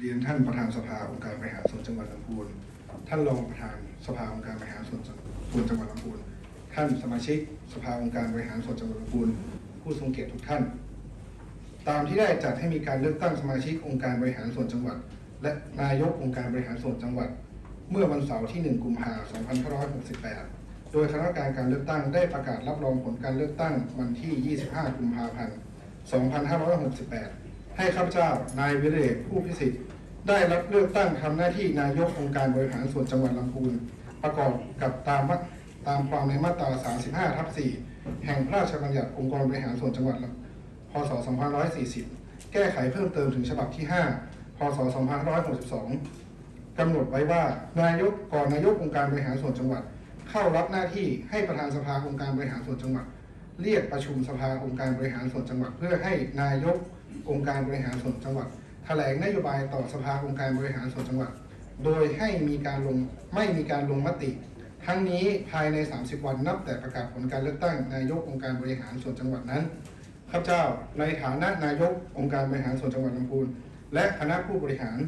เรียนท่านประธานสภาองค์การบริหารส่วนจังหวัดลำพูน ท่านรองประธานสภาองค์การบริหารส่วนส่วนจังหวัดลำพูน ท่านสมาชิกสภาองค์การบริหารส่วนจังหวัดลำพูน ผู้ทรงเกียรติทุกท่าน ตามที่ได้จัดให้มีการเลือกตั้งสมาชิกองค์การบริหารส่วนจังหวัด และนายกองค์การบริหารส่วนจังหวัด เมื่อวันเสาร์ที่ 1 กุมภาพันธ์ 2568 โดยคณะกรรมการการเลือกตั้งได้ประกาศรับรองผลการเลือกตั้งวันที่ 25 กุมภาพันธ์ 2568 ให้ข้าพเจ้านายวิเรศผู้พิสิทธิ์ ได้รับเลือกตั้งทำหน้าที่นายกองค์การบริหารส่วนจังหวัดลำพูน ประกอบกับตามตามความในมาตรา 35 ทับ 4 แห่งพระราชบัญญัติองค์กรบริหารส่วนจังหวัดพศ 2540 แก้ไขเพิ่มเติมถึงฉบับที่ 5 พศ 2562กำหนดไว้ว่านายกก่อนนายกองค์การบริหารส่วนจังหวัด เข้ารับหน้าที่ให้ประธานสภาองค์การบริหารส่วนจังหวัด เรียกประชุมสภาองค์การบริหารส่วนจังหวัด เพื่อให้นายกองค์การบริหารส่วนจังหวัด ถลงนโยบายต่อสภาองค์การบริหารส่วนจังหวัด โดยให้มีการลงไม่มีการลงมติ ทั้งนี้ภายใน 30 วันนับแต่ประกาศผลการเลือกตั้งนายกองค์การบริหารส่วนจังหวัดนั้นข้าพเจ้าในฐานะนายกองค์การบริหารส่วนจังหวัดลำพูนและคณะผู้บริหาร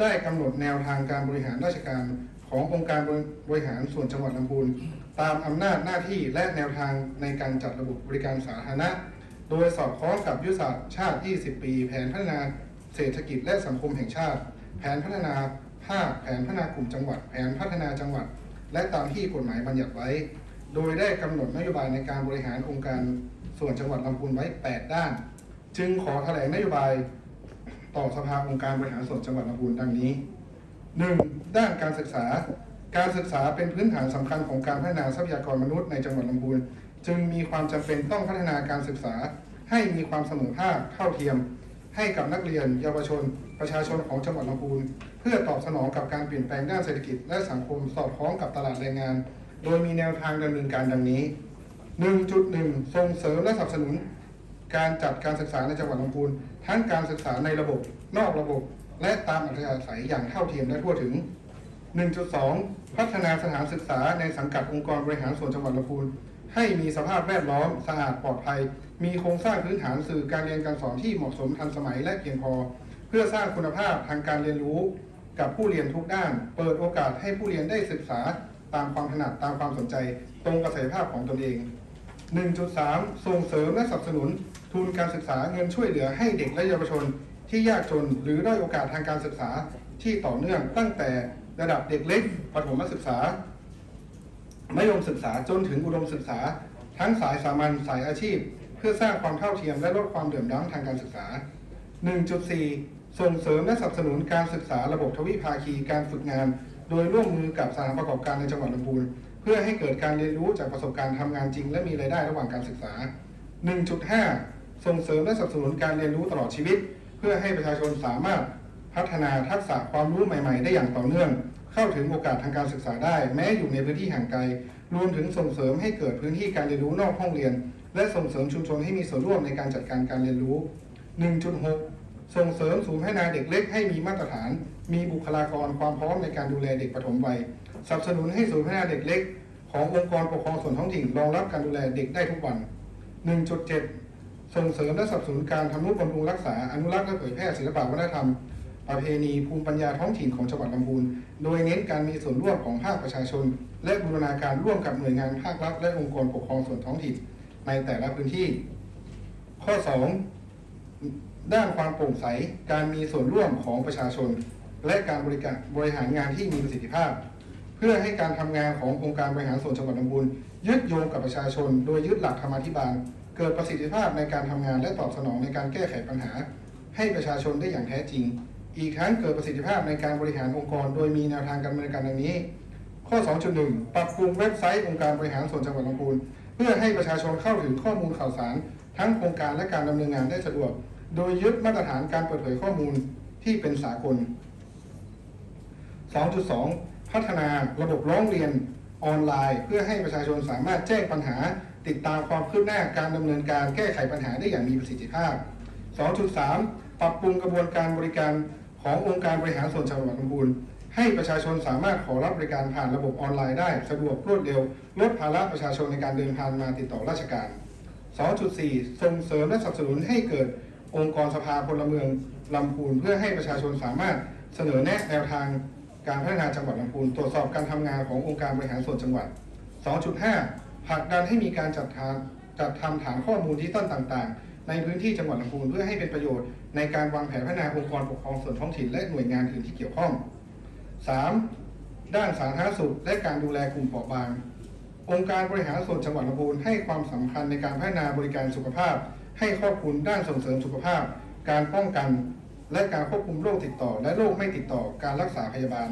ได้กำหนดแนวทางการบริหารราชการขององค์การบริหารส่วนจังหวัดลำพูนตามอำนาจหน้าที่และแนวทางในการจัดระบบบริการสาธารณะ โดยสอดคล้องกับยุทธศาสตร์ชาติ 20 ปี แผนพัฒนา เศรษฐกิจและสังคมแห่งชาติ แผนพัฒนาภาคแผนพัฒนากลุ่มจังหวัด แผนพัฒนาจังหวัด และตามที่กฎหมายบัญญัติไว้ โดยได้กำหนดนโยบายในการบริหารองค์การส่วนจังหวัดลำพูนไว้ 8 ด้าน จึงขอแถลงนโยบายต่อสภาองค์การบริหารส่วนจังหวัดลำพูนดังนี้ 1. ด้านการศึกษา การศึกษาเป็นพื้นฐานสำคัญของการพัฒนาทรัพยากรมนุษย์ในจังหวัดลำพูนจึงมีความจำเป็นต้องพัฒนาการศึกษาให้มีความเสมอภาคเท่าเทียม ให้กับนักเรียน เยาวชน ประชาชนของจังหวัดลำพูน เพื่อตอบสนองกับการเปลี่ยนแปลงด้านเศรษฐกิจและสังคมสอดคล้องกับตลาดแรงงาน โดยมีแนวทางดำเนินการดังนี้ 1.1 ส่งเสริมและสนับสนุน การจัดการศึกษาในจังหวัดลำพูน ทั้งการศึกษาในระบบ นอกระบบ และตามอัธยาศัยอย่างเท่าเทียมและทั่วถึง 1.2 พัฒนาสถานศึกษาในสังกัดองค์กรบริหารส่วนจังหวัดลำพูน ให้มีสภาพแวดล้อมสะอาดปลอดภัย มีโครงสร้างพื้นฐานสื่อการเรียนการสอนที่เหมาะสมทันสมัยและเพียงพอ เพื่อสร้างคุณภาพทางการเรียนรู้ กับผู้เรียนทุกด้าน เปิดโอกาสให้ผู้เรียนได้ศึกษาตามความถนัดตามความสนใจ ตรงกับศักยภาพของตนเอง 1.3 ส่งเสริมและสนับสนุน ทุนการศึกษาเงินช่วยเหลือให้เด็กและเยาวชน ที่ยากจนหรือด้อยโอกาสทางการศึกษาที่ต่อเนื่องตั้งแต่ระดับเด็กเล็กประถมศึกษา มัธยมศึกษาจนถึงอุดมศึกษา ทั้งสายสามัญสายอาชีพ เพื่อสร้างความเท่าเทียมและลดความเดือดร้อนทางการศึกษา 1.4 ส่งเสริมและสนับสนุนการศึกษาระบบทวิภาคีการฝึกงาน โดยร่วมมือกับสถานประกอบการในจังหวัดลำพูนเพื่อให้เกิดการเรียนรู้จากประสบการณ์ทำงานจริง และมีรายได้ระหว่างการศึกษา 1.5 ส่งเสริมและสนับสนุนการเรียนรู้ตลอดชีวิต เพื่อให้ประชาชนสามารถพัฒนาทักษะความรู้ใหม่ ๆ ได้อย่างต่อเนื่อง เข้าถึงโอกาสทางการศึกษาได้ แม้อยู่ในพื้นที่ห่างไกล รวมถึงส่งเสริมให้เกิดพื้นที่การเรียนรู้นอกห้องเรียน และส่งเสริมชุมชนให้มีส่วนร่วมในการจัดการการเรียนรู้ 1.6 ส่งเสริมศูนย์พัฒนาเด็กเล็กให้มีมาตรฐาน มีบุคลากรความพร้อมในการดูแลเด็กปฐมวัยสนับสนุนให้ศูนย์พัฒนาเด็กเล็ก ขององค์กรปกครองส่วนท้องถิ่นรองรับการดูแลเด็กได้ทุกวัน 1.7 ส่งเสริมและสนับสนุนการทำนุบำรุงรักษาอนุรักษ์และเผยแพร่ศิลปวัฒนธรรม ประเพณีภูมิปัญญาท้องถิ่นของจังหวัดลำพูน โดยเน้นการมีส่วนร่วมของภาคประชาชน และบูรณาการร่วมกับหน่วยงานภาครัฐและองค์กรปกครองส่วนท้องถิ่นในแต่ละพื้นที่ ข้อ 2 ด้านความโปร่งใส การมีส่วนร่วมของประชาชน และการบริการบริหารงานที่มีประสิทธิภาพ เพื่อให้การทำงานขององค์การบริหารส่วนจังหวัดลำพูนยึดโยงกับประชาชน โดยยึดหลักธรรมาธิบาล เกิดประสิทธิภาพในการทำงานและตอบสนองในการแก้ไขปัญหา ให้ประชาชนได้อย่างแท้จริง อีกทั้งเกิดประสิทธิภาพในการบริหารองค์กร โดยมีแนวทางการดำเนินการดังนี้ ข้อ 2.1 ปรับปรุงเว็บไซต์องค์การบริหารส่วนจังหวัดลำพูนเพื่อให้ประชาชนเข้าถึงข้อมูลข่าวสาร ทั้งโครงการและการดำเนินงานได้สะดวก โดยยึดมาตรฐานการเปิดเผยข้อมูลที่เป็นสากล 2.2 พัฒนาระบบร้องเรียนออนไลน์ เพื่อให้ประชาชนสามารถแจ้งปัญหา ติดตามความคืบหน้าการดำเนินการแก้ไขปัญหาได้อย่างมีประสิทธิภาพ 2.3 ปรับปรุงกระบวนการบริการ ขององค์การบริหารส่วนจังหวัดลำพูนให้ประชาชนสามารถขอรับบริการผ่านระบบออนไลน์ได้ สะดวกรวดเร็ว ลดภาระประชาชนในการเดินทางมาติดต่อราชการ 2.4 ส่งเสริมและสนับสนุนให้เกิดองค์กรสภาพลเมืองลำพูน เพื่อให้ประชาชนสามารถเสนอแนะแนวทางการพัฒนาจังหวัดลำพูน ตรวจสอบการทำงานขององค์การบริหารส่วนจังหวัด 2.5ผลักดันให้มีการจัดทาจัดทำฐานข้อมูลดิจิตอลต่างๆ ในพื้นที่จังหวัดลำพูนเพื่อให้เป็นประโยชน์ในการวางแผนพัฒนาองค์กรปกครองส่วนท้องถิ่นและหน่วยงานอื่นที่เกี่ยวข้อง 3. ด้านสาธารณสุขและการดูแลกลุ่มเปราะบาง องค์การบริหารส่วนจังหวัดลำพูนให้ความสำคัญในการพัฒนาบริการสุขภาพ ให้ครอบคลุมด้านส่งเสริมสุขภาพ การป้องกัน และการควบคุมโรคติดต่อ และโรคไม่ติดต่อ การรักษาพยาบาล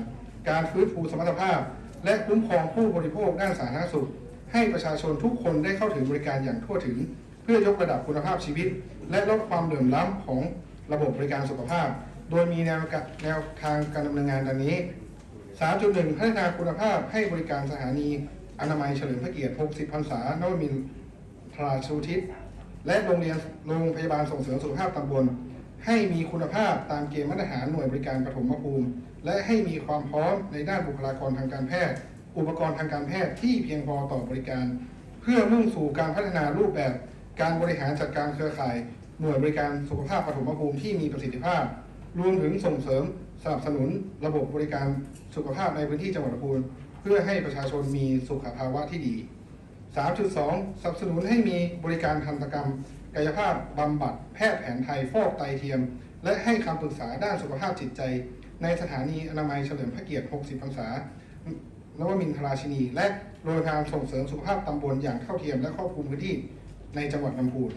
การฟื้นฟูสมรรถภาพ และคุ้มครองผู้บริโภคด้านสาธารณสุข ให้ประชาชนทุกคนได้เข้าถึงบริการอย่างทั่วถึง เพื่อยกระดับคุณภาพชีวิต และลดความเหลื่อมล้ำของระบบบริการสุขภาพ โดยมีแนวกะแนวทางการดำเนินงานดังนี้ 3.1 พัฒนาคุณภาพให้บริการสถานีอนามัยเฉลิมพระเกียรติ 60 พรรษานวมินทราชูทิศ และโรงเรียนโรงพยาบาลส่งเสริมสุขภาพตำบล ให้มีคุณภาพตามเกณฑ์มาตรฐานหน่วยบริการปฐมภูมิ และให้มีความพร้อมในด้านบุคลากรทางการแพทย์ อุปกรณ์ทางการแพทย์ที่เพียงพอต่อบริการ เพื่อมุ่งสู่การพัฒนารูปแบบ การบริหารจัดการเครือข่าย หน่วยบริการสุขภาพปฐมภูมิที่มีประสิทธิภาพ รวมถึงส่งเสริมสนับสนุนระบบบริการสุขภาพในพื้นที่จังหวัดลำพูนเพื่อให้ประชาชนมีสุขภาวะที่ดี 3.2 สนับสนุนให้มีบริการทันตกรรม กายภาพบำบัด แพทย์แผนไทยฟอกไตเทียม และให้คำปรึกษาด้านสุขภาพจิตใจ ในสถานีอนามัยเฉลิมพระเกียรติ 60 พรรษานวมินทราชินี และโรงพยาบาลส่งเสริมสุขภาพตำบลอย่างเท่าเทียมและครอบคลุมพื้นที่ ในจังหวัดลำพูน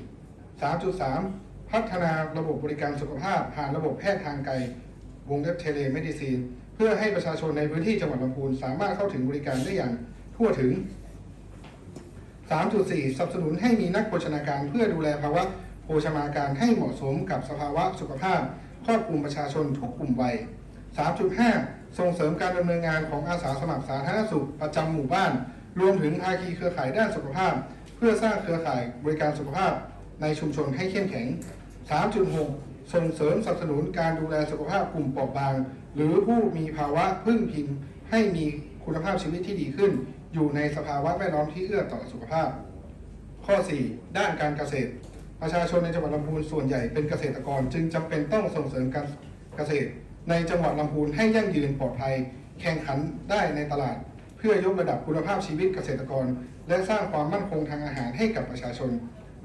3.3 พัฒนาระบบบริการสุขภาพผ่านระบบแพทย์ทางไกล วงเล็บเทเลเมดิซีน เพื่อให้ประชาชนในพื้นที่จังหวัดลำพูน สามารถเข้าถึงบริการได้อย่างทั่วถึง 3.4 สนับสนุนให้มีนักโภชนาการเพื่อดูแลภาวะโภชนาการให้เหมาะสมกับสภาวะสุขภาพครอบคลุมประชาชนทุกกลุ่มวัย 3.5 ส่งเสริมการดำเนินงานของอาสาสมัครสาธารณสุขประจำหมู่บ้าน รวมถึงภาคีเครือข่ายด้านสุขภาพ เพื่อสร้างเครือข่ายบริการสุขภาพในชุมชนให้เข้มแข็ง 3.6 ส่งเสริมสนับสนุนการดูแลสุขภาพกลุ่มเปราะบาง หรือผู้มีภาวะพึ่งพิงให้มีคุณภาพชีวิตที่ดีขึ้น อยู่ในสภาวะแวดล้อมที่เอื้อต่อสุขภาพ ข้อ 4 ด้านการเกษตร ประชาชนในจังหวัดลำพูนส่วนใหญ่เป็นเกษตรกร จึงจำเป็นต้องส่งเสริมการเกษตร ในจังหวัดลำพูนให้ยั่งยืนปลอดภัย แข่งขันได้ในตลาด เพื่อยกระดับคุณภาพชีวิตเกษตรกร และสร้างความมั่นคงทางอาหารให้กับประชาชน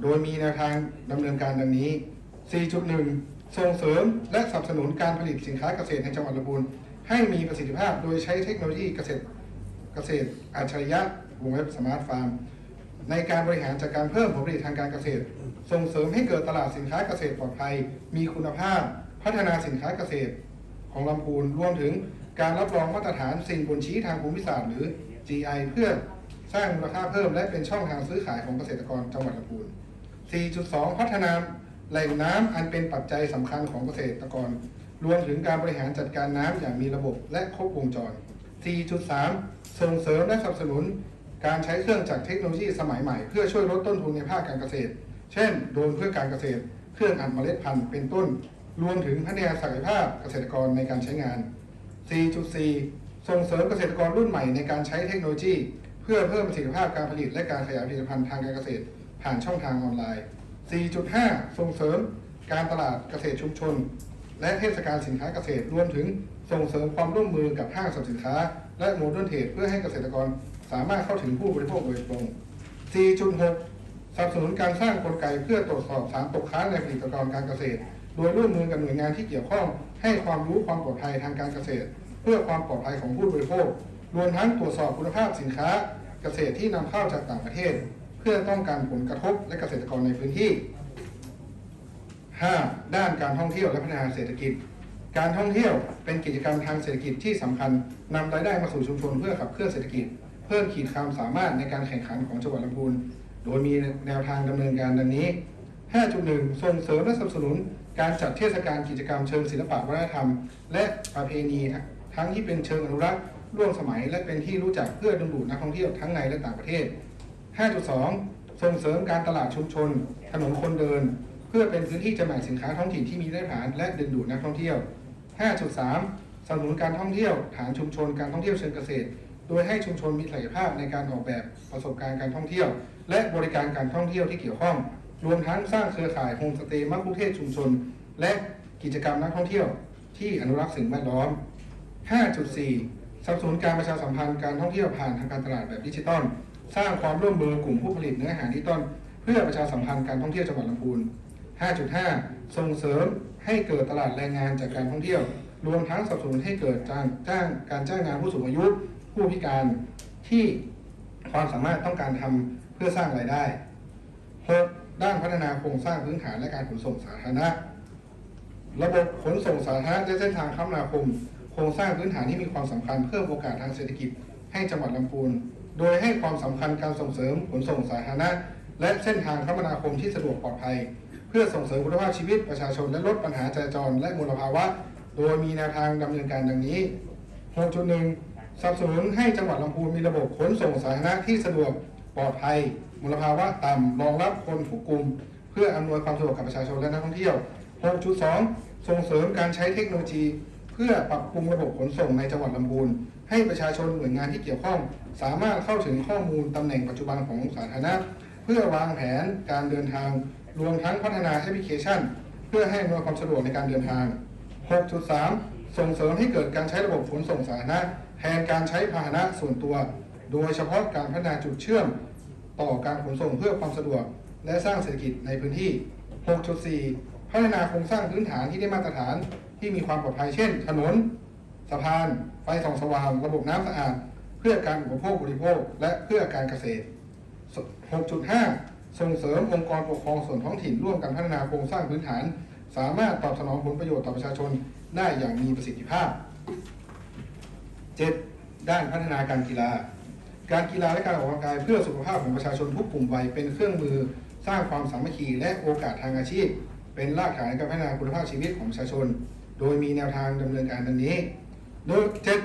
โดยมีแนวทางดำเนินการดังนี้ 4.1 ส่งเสริมและสนับสนุนการผลิตสินค้าเกษตรในจังหวัดลำพูนให้มีประสิทธิภาพโดยใช้เทคโนโลยีเกษตรเกษตรอัจฉริยะวงเล็บสมาร์ทฟาร์มในการบริหารจัดการเพิ่มผลผลิตทางการเกษตร ส่งเสริมให้เกิดตลาดสินค้าเกษตรปลอดภัย มีคุณภาพ พัฒนาสินค้าเกษตรของลำพูนรวมถึงการรับรองมาตรฐานสิ่งบ่งชี้ทางภูมิศาสตร์หรือ GI เพื่อ สร้างมูลค่าเพิ่มและเป็นช่องทางซื้อขายของเกษตรกรจังหวัดลำพูน 4.2 พัฒนาแหล่งน้ำอันเป็นปัจจัยสำคัญของเกษตรกร รวมถึงการบริหารจัดการน้ำอย่างมีระบบและครบวงจร 4.3 ส่งเสริมและสนับสนุน การใช้เครื่องจักรเทคโนโลยีสมัยใหม่ เพื่อช่วยลดต้นทุนในภาคการเกษตร เช่น โดรนเพื่อการเกษตร เครื่องอัดเมล็ดพันธุ์เป็นต้น รวมถึงพัฒนาศักยภาพเกษตรกรในการใช้งาน 4.4 ส่งเสริมเกษตรกรรุ่นใหม่ในการใช้เทคโนโลยี พื่อเพิ่มประสิทธิภาพการผลิตและการขยายผลิตภัณฑ์ทางการเกษตร ผ่านช่องทางออนไลน์ 4.5 ส่งเสริมการตลาดเกษตรชุมชน และเทศกาลสินค้าเกษตรรวมถึงส่งเสริมความร่วมมือกับห้างสรรพสินค้า และโมเดิร์นเทรดเพื่อให้เกษตรกรสามารถเข้าถึงผู้บริโภคโดยตรง 4.6 สนับสนุนการสร้างกลไกเพื่อตรวจสอบสารตกค้างในผลิตภัณฑ์การเกษตร โดยร่วมมือกับหน่วยงานที่เกี่ยวข้อง ให้ความรู้ความปลอดภัยทางการเกษตร เพื่อความปลอดภัยของผู้บริโภค รวมทั้งตรวจสอบคุณภาพสินค้า เกษตรที่นำเข้าจากต่างประเทศ เพื่อต้องการผลกระทบและเกษตรกรในพื้นที่ 5. ด้านการท่องเที่ยวและพัฒนาเศรษฐกิจ การท่องเที่ยวเป็นกิจกรรมทางเศรษฐกิจที่สำคัญนำรายได้มาสู่ชุมชนเพื่อขับเคลื่อนเศรษฐกิจ เพิ่มขีดความสามารถในการแข่งขันของจังหวัดลำพูน โดยมีแนวทางดำเนินการดังนี้ 5.1 ส่งเสริมและสนับสนุนการจัดเทศกาลกิจกรรมเชิงศิลปะวัฒนธรรม และประเพณีทั้งที่เป็นเชิงอนุรักษ์ ร่วมสมัยและเป็นที่รู้จักเพื่อดึงดูดนักท่องเที่ยวทั้งในและต่างประเทศ 5.2 ส่งเสริมการตลาดชุมชน ถนนคนเดิน เพื่อเป็นพื้นที่จำหน่ายสินค้าท้องถิ่นที่มีมาตรฐานและดึงดูดนักท่องเที่ยว 5.3 สนับสนุนการท่องเที่ยว ฐานชุมชน การท่องเที่ยวเชิงเกษตร โดยให้ชุมชนมีศักยภาพในการออกแบบประสบการณ์การท่องเที่ยว และบริการการท่องเที่ยวที่เกี่ยวข้อง รวมทั้งสร้างเครือข่ายโฮมสเตย์มักคุเทศชุมชน และกิจกรรมนักท่องเที่ยว ที่อนุรักษ์สิ่งแวดล้อม 5.4 สนับสนุนการประชาสัมพันธ์การท่องเที่ยวผ่านทางการตลาดแบบดิจิตอลสร้างความร่วมมือกลุ่มผู้ผลิตเนื้อหาดิจิตอลเพื่อประชาสัมพันธ์การท่องเที่ยวจังหวัดลำพูน 5.5 ส่งเสริมให้เกิดตลาดแรงงานจากการท่องเที่ยว รวมทั้งสนับสนุนให้เกิดจ้างจ้างการจ้างงานผู้สูงอายุ ผู้พิการที่ความสามารถต้องการทำเพื่อสร้างรายได้ 6. ด้านพัฒนาโครงสร้างพื้นฐานและการขนส่งสาธารณะ ระบบขนส่งสาธารณะและเส้นทางคมนาคม รงสร้างพื้นฐานที่มีความสำคัญเพิ่มโอกาสทางเศรษฐกิจให้จังหวัดลำพูน โดยให้ความสำคัญการส่งเสริมขนส่งสาธารณะ และเส้นทางคมนาคมที่สะดวกปลอดภัย เพื่อส่งเสริมคุณภาพชีวิตประชาชนและลดปัญหาจราจรและมลภาวะ โดยมีแนวทางดำเนินการดังนี้ 6.1 สนับสนุนให้จังหวัดลำพูนมีระบบขนส่งสาธารณะที่สะดวกปลอดภัยมลภาวะต่ำรองรับคนทุกกลุ่ม เพื่ออำนวยความสะดวกกับประชาชนและนักท่องเที่ยว 6.2 ส่งเสริมการใช้เทคโนโลยี พื่อปรับปรุงระบบขนส่งในจังหวัดลำพูน ให้ประชาชนหน่วยงานที่เกี่ยวข้อง สามารถเข้าถึงข้อมูลตำแหน่งปัจจุบันของสาธารณะ เพื่อวางแผนการเดินทาง รวมทั้งพัฒนาแอปพลิเคชัน เพื่อให้อำนวยความสะดวกในการเดินทาง 6.3 ส่งเสริมให้เกิดการใช้ระบบขนส่งสาธารณะแทนการใช้พาหนะส่วนตัว โดยเฉพาะการพัฒนาจุดเชื่อม ต่อการขนส่งเพื่อความสะดวก และสร้างเศรษฐกิจในพื้นที่ 6.4 พัฒนาโครงสร้างพื้นฐานที่ได้มาตรฐาน ที่มีความปลอดภัยเช่น ถนน สะพาน ไฟส่องสว่าง ระบบน้ำสะอาด เพื่อการอุปโภคบริโภค และเพื่อการเกษตร 6.5 ส่งเสริมองค์กรปกครองส่วนท้องถิ่นร่วมกันพัฒนาโครงสร้างพื้นฐาน สามารถตอบสนองผลประโยชน์ต่อประชาชนได้อย่างมีประสิทธิภาพ 7. ด้านพัฒนาการกีฬา การกีฬาและการออกกำลังกายเพื่อสุขภาพของประชาชนทุกกลุ่มวัยเป็นเครื่องมือสร้างความสามัคคีและโอกาสทางอาชีพ เป็นรากฐานในการพัฒนาคุณภาพชีวิตของประชาชน โดยมีแนวทางดำเนินการดังนี้ โดย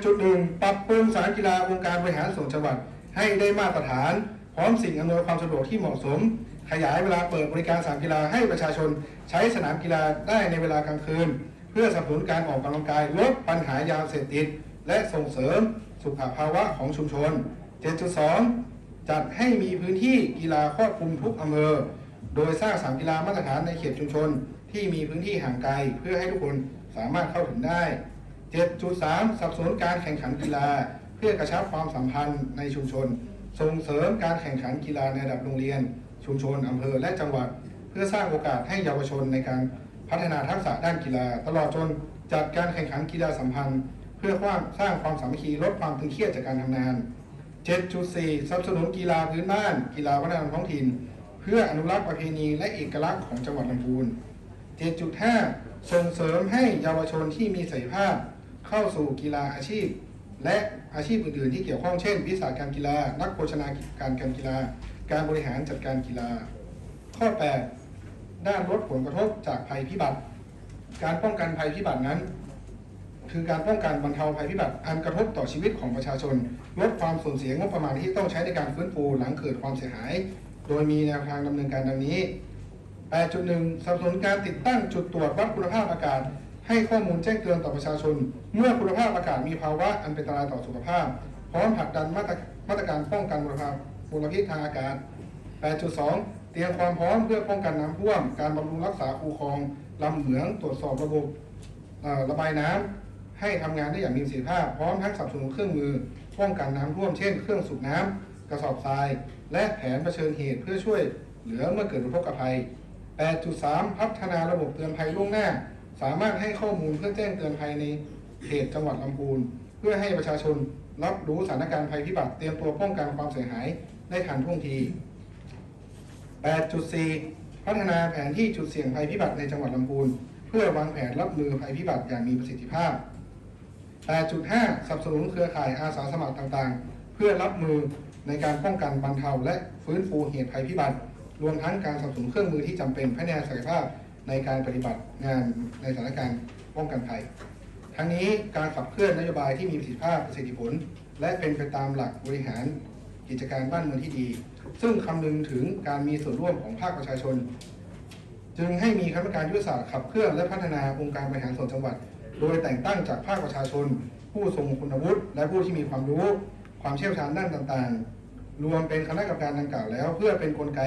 7.1 ปรับปรุงสนามกีฬาองค์การบริหารส่วนจังหวัด ให้ได้มาตรฐาน พร้อมสิ่งอำนวยความสะดวกที่เหมาะสม ขยายเวลาเปิดบริการสนามกีฬาให้ประชาชน ใช้สนามกีฬาได้ในเวลากลางคืน เพื่อสนับสนุนการออกกำลังกายลดปัญหายาเสพติด และส่งเสริมสุขภาวะของชุมชน 7.2 จัดให้มีพื้นที่กีฬาครอบคลุมทุกอำเภอโดยสร้างสนามกีฬามาตรฐานในเขตชุมชนที่มีพื้นที่ห่างไกลเพื่อให้ทุกคน สามารถเข้าถึงได้ 7.3 สับสนการแข่งขันกีฬา เพื่อกระชับความสัมพันธ์ในชุมชน ส่งเสริมการแข่งขันกีฬาในระดับโรงเรียน ชุมชนอำเภอและจังหวัด เพื่อสร้างโอกาสให้เยาวชนในการพัฒนาทักษะด้านกีฬา ตลอดจนจัดการแข่งขันกีฬาสัมพันธ์ เพื่อความสร้างความสามัคคีลดความตึงเครียดจากการทำงาน 7.4 สนับสนุนกีฬาพื้นบ้าน กีฬาวัฒนธรรมท้องถิ่น เพื่ออนุรักษ์ประเพณีและเอกลักษณ์ของจังหวัดลำพูน 7.5 ส่งเสริมให้เยาวชนที่มีศักยภาพเข้าสู่กีฬาอาชีพ และอาชีพอื่น ๆ ที่เกี่ยวข้องเช่น วิสาหการกีฬา นักโภชนาการการกีฬา การบริหารจัดการกีฬา ข้อ 8 ด้านลดผลกระทบจากภัยพิบัติ การป้องกันภัยพิบัตินั้น คือการป้องกันบรรเทาภัยพิบัติอันกระทบต่อชีวิตของประชาชน ลดความสูญเสียงบประมาณที่ต้องใช้ในการฟื้นฟูหลังเกิดความเสียหาย โดยมีแนวทางดำเนินการดังนี้ 8.1 สนับสนุนการติดตั้งจุดตรวจวัดคุณภาพอากาศ ให้ข้อมูลแจ้งเตือนต่อประชาชน เมื่อคุณภาพอากาศมีภาวะอันเป็นอันตรายต่อสุขภาพ พร้อมผลักดันมาตรมาตรการป้องกันมลภาวะมลพิษทางอากาศ 8.2 เตรียมความพร้อมเพื่อป้องกันน้ำท่วม การบำรุงรักษาคูคลองลำเหมืองตรวจสอบระบบระบายน้ำให้ทำงานได้อย่างมีประสิทธิภาพ พร้อมทั้งสนับสนุนเครื่องมือป้องกันน้ำท่วม เช่น เครื่องสูบน้ำกระสอบทราย และแผนเผชิญเหตุเพื่อช่วยเหลือเมื่อเกิดอุทกภัย 8.3 พัฒนาระบบเตือนภัยล่วงหน้า สามารถให้ข้อมูลเพื่อแจ้งเตือนภัยในเขตจังหวัดลำพูน เพื่อให้ประชาชนรับรู้สถานการณ์ภัยพิบัติเตรียมตัวป้องกันความเสียหายได้ทันท่วงที 8.4 พัฒนาแผนที่จุดเสี่ยงภัยพิบัติในจังหวัดลำพูน เพื่อวางแผนรับมือภัยพิบัติอย่างมีประสิทธิภาพ 8.5 สนับสนุนเครือข่ายอาสาสมัครต่างๆ เพื่อรับมือในการป้องกันบรรเทาและฟื้นฟูเหตุภัยพิบัติ รวมทั้งการสนับสนุนเครื่องมือที่จำเป็นพัฒนาศักยภาพในการปฏิบัติงานในสถานการณ์ป้องกันภัย ทั้งนี้การขับเคลื่อนนโยบายที่มีประสิทธิภาพประสิทธิผล และเป็นไปตามหลักบริหารกิจการบ้านเมืองที่ดี ซึ่งคำนึงถึงการมีส่วนร่วมของภาคประชาชน จึงให้มีคณะกรรมการยุทธศาสตร์ขับเคลื่อนและพัฒนาองค์การบริหารส่วนจังหวัด โดยแต่งตั้งจากภาคประชาชน ผู้ทรงคุณวุฒิและผู้ที่มีความรู้ ความเชี่ยวชาญด้านต่างๆ รวมเป็นคณะกรรมการดังกล่าวแล้ว เพื่อเป็นนกลไก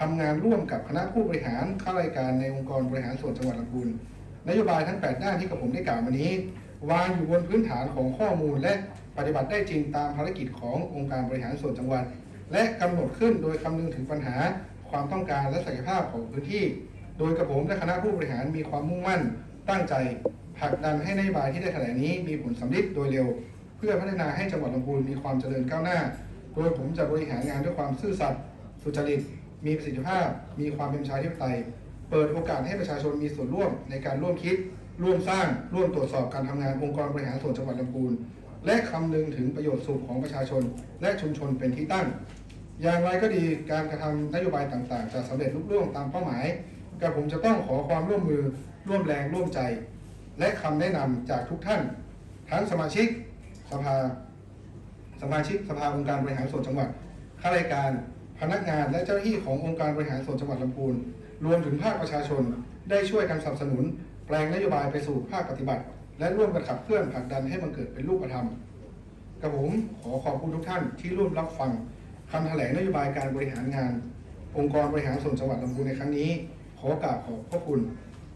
ทำงานร่วมกับคณะผู้บริหารข้าราชการในองค์กรบริหารส่วนจังหวัดลำพูนนโยบายทั้ง 8 ด้านที่กับผมได้กล่าวมานี้ วางอยู่บนพื้นฐานของข้อมูล และปฏิบัติได้จริงตามภารกิจขององค์การบริหารส่วนจังหวัด และกำหนดขึ้นโดยคำนึงถึงปัญหา ความต้องการและศักยภาพของพื้นที่ โดยกระผมและคณะผู้บริหารมีความมุ่งมั่น ตั้งใจผลักดันให้นโยบายที่ได้แถลงนี้มีผลสำลิดโดยเร็ว เพื่อพัฒนาให้จังหวัดลำพูนมีความเจริญก้าวหน้า โดยผมจะบริหารงานด้วยความซื่อสัตย์สุจริต มีประสิทธิภาพ มีความเป็นประชาธิปไตย เปิดโอกาสให้ประชาชนมีส่วนร่วมในการร่วมคิด ร่วมสร้าง ร่วมตรวจสอบการทำงานองค์กรบริหารส่วนจังหวัดลำพูน และคำนึงถึงประโยชน์สุขของประชาชน และชุมชนเป็นที่ตั้ง อย่างไรก็ดีการกระทำนโยบายต่างๆ จะสำเร็จลุล่วงตามเป้าหมายกับผมจะต้องขอความร่วมมือร่วมแรงร่วมใจ และคำแนะนำจากทุกท่าน ทั้งสมาชิกสภาสมาชิกสภาองค์การบริหารส่วนจังหวัดข้าราชการ พนักงานและเจ้าหน้าที่ขององค์การบริหารส่วนจังหวัดลำพูน รวมถึงภาคประชาชน ได้ช่วยกันสนับสนุน แปลงนโยบายไปสู่ภาคปฏิบัติ และร่วมกันขับเคลื่อนผลักดันให้มันเกิดเป็นรูปธรรมกับผมขอขอบคุณทุกท่านที่ร่วมรับฟังคำแถลงนโยบายการบริหารงาน องค์กรบริหารส่วนจังหวัดลำพูนในครั้งนี้ ขอกราบขอบพระคุณ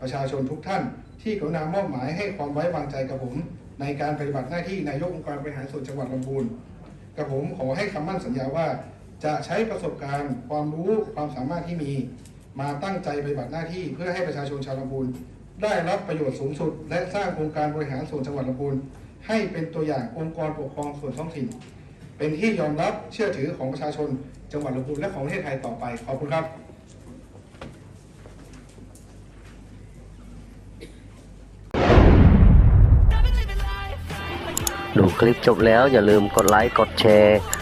ประชาชนทุกท่าน ที่กรุณามอบหมายให้ความไว้วางใจกับผม ในการปฏิบัติหน้าที่นายกองค์การบริหารส่วนจังหวัดลำพูนกับผมขอให้คำมั่นสัญญาว่า จะใช้ประสบการณ์ความรู้ความสามารถที่มีมาตั้งใจปฏิบัติหน้าที่เพื่อให้ประชาชนชาวลำพูนได้รับประโยชน์สูงสุด และสร้างองค์การบริหารส่วนจังหวัดลำพูนให้เป็นตัวอย่างองค์กรปกครองส่วนท้องถิ่น เป็นที่ยอมรับเชื่อถือของประชาชนจังหวัดลำพูนและของประเทศไทยต่อไป ขอบคุณครับ ดูคลิปจบแล้วอย่าลืมกดไลค์กดแชร์